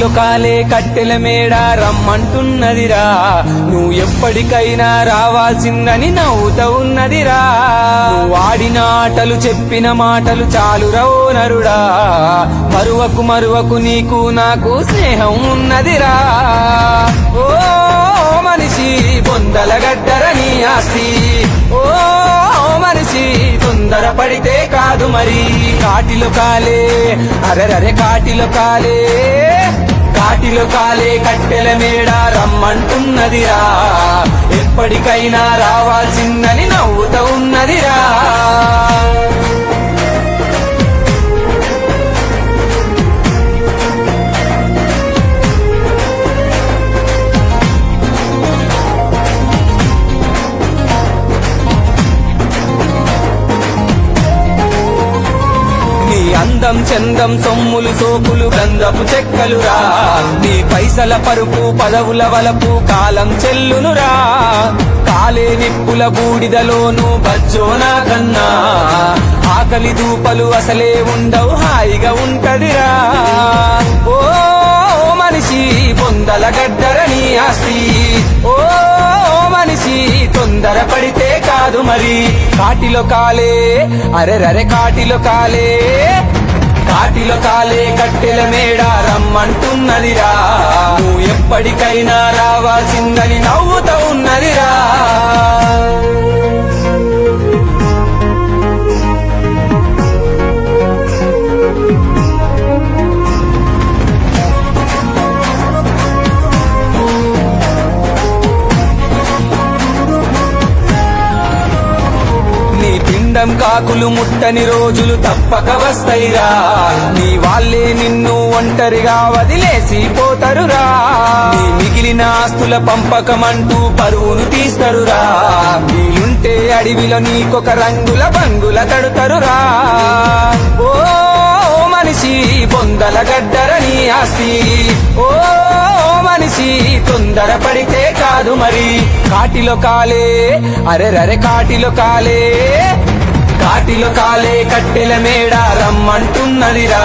కాలే కట్టెల మేడ రమ్మంటున్నదిరా. నువ్వు ఎప్పటికైనా రావాల్సిందని నవ్వుతా ఉన్నదిరా నువ్వు ఆటలు చెప్పిన మాటలు చాలు రవో నరుడా. మరువకు మరువకు నీకు నాకు స్నేహం ఉన్నదిరా. ఓ మనిషి బొందల గడ్డర నీ ఆస్తి. ఓ మనిషి తొందర పడితే కాదు మరి. కాటిలో కాలే అరెరరే కాటిలో కాలే. కాటిలో కాలే కట్టెల మేడ రమ్మంటున్నదిరా. ఎప్పటికైనా రావాల్సిందని నవ్వుతూ ఉన్నది అందం చందం సొమ్ములు సోపులు గంధపు చెక్కలురా. నీ పైసల పరుపు పదవుల వలపు కాలం చెల్లునురా. కాలే నిప్పుల బూడిదలోను బజ్జోనా కన్నా. ఆకలి దూపలు అసలే ఉండవు హాయిగా ఉంటదిరా. ఓ మనిషి పొందల గడ్డర నీ ఆస్తి. ఓ మనిషి తొందర పడితే కాదు మరి. కాటిలో కాలే అరెరరే కాటిలో కాలే. కాటిలో కాలే కట్టెల మేడ రమ్మంటున్నదిరా. నువ్వు ఎప్పటికైనా రావాల్సిందని నవ్వుతూ ఉన్నదిరా. నీ పిండం కాకులు ముట్టని రోజులు తప్పక వస్తాయిరా. నీ వాళ్ళే నిన్ను ఒంటరిగా వదిలేసి పోతరురా. నీ మిగిలిన ఆస్తుల పంపకమంటూ పరువును తీస్తరురా. వీలుంటే అడవిలో నీకొక రంగుల బంగుల తడుతరురా. ఓ మనిషి బొందల గడ్డరని ఆస్తి. ఓ మనిషి తొందర పడితే కాదు మరి. కాటిలో కాలే అరెరరే కాటిలో కాలే. కాటిలో కాలే కట్టెల మేడ రమ్మంటున్నదిరా.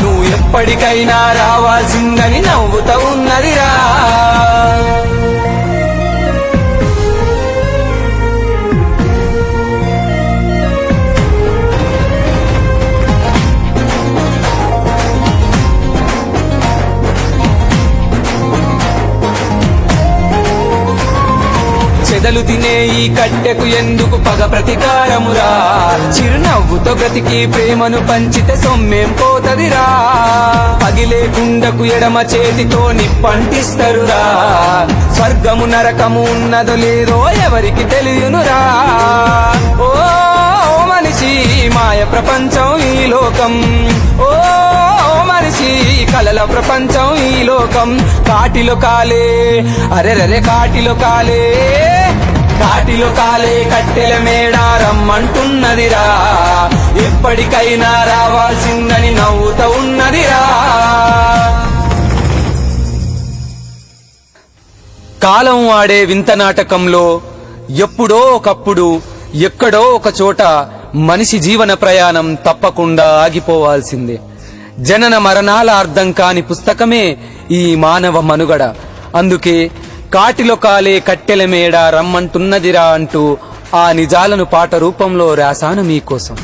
నువ్వు ఎప్పటికైనా రావాల్సిందని నవ్వుతా ఉన్నదిరా. పెదలు తినే ఈ కట్టెకు ఎందుకు పగ ప్రతికారమురా? చిరునవ్వుతో బ్రతికి ప్రేమను పంచితే సొమ్మేం పోతదిరా? పగిలే గుండకు ఎడమ చేతితో నిప్పంటిస్తరురా? స్వర్గము నరకము ఉన్నదో లేదో ఎవరికి తెలియనురా? ఓ మనిషి మాయ ప్రపంచం ఈ లోకం. ఓ మనిషి కలల ప్రపంచం ఈ లోకం. కాటిలో కాలే అరెరరే కాటిలో కాలే. కాటిలో కాలే కట్టెల మేడ రమ్మంటున్నదిరా. ఎప్పటికైనా రావాల్సిందని నవ్వుతూ ఉన్నదిరా. కాలం ఆడే వింత నాటకంలో ఎప్పుడో ఒకప్పుడు ఎక్కడో ఒక చోట మనిషి జీవన ప్రయాణం తప్పకుండా ఆగిపోవాల్సిందే. జనన మరణాల అర్థం కాని పుస్తకమే ఈ మానవ మనుగడ. అందుకే కాటిలో కాలే కట్టెల మేడ రమ్మంటున్నదిరా అంటూ ఆ నిజాలను పాట రూపంలో రాశాను మీకోసం.